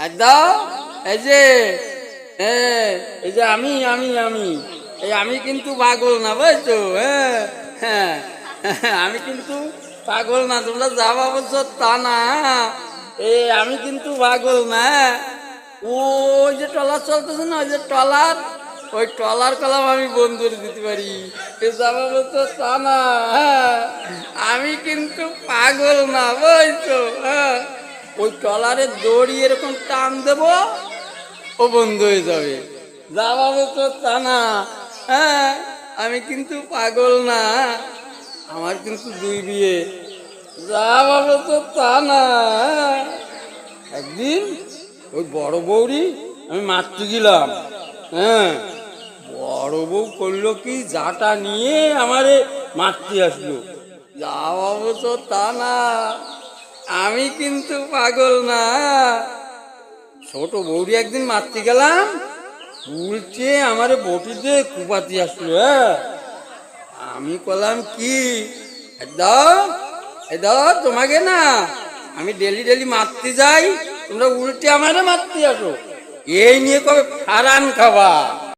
একদম? এই যে এ, এই যে আমি আমি আমি। এই আমি কিন্তু পাগল না বুঝছ? হ্যাঁ হ্যাঁ আমি কিন্তু পাগল না তোমরা যা ভাবছ তা না। এই আমি কিন্তু পাগল না। ওই যে টলার চলতেছে না ওই যে টলার ওই টলার কলাম আমি বন্ধুর দিতে পারি। এ তা না। হ্যাঁ আমি কিন্তু পাগল না বুঝছ? হ্যাঁ। ওই টলারের দড়ি এরকম টান দেবো, ও বন্ধ হয়ে যাবে। যা ভাবে তো তা না। হ্যাঁ আমি কিন্তু পাগল না। আমার কিন্তু দুই বিয়ে। যা ভাবে তো তা না। একদিন ওই বড় বৌরি আমি মারতে গেলাম। হ্যাঁ বড় বউ করল কি, যাটা নিয়ে আমারে মারতে আসলো। যা ভাবে তো তা না। আমি কিন্তু পাগল না। ছোট বৌরি একদিন মারতে গেলাম, উল্টে আমার বটিতে কুপাতি আসলো হ্যাঁ। আমি কলাম কি? তোমাকে না, আমি ডেলি ডেলি মারতে যাই, তোমরা উল্টে আমারে মারতে আসো। এই নিয়ে কবে ফারান খাবা?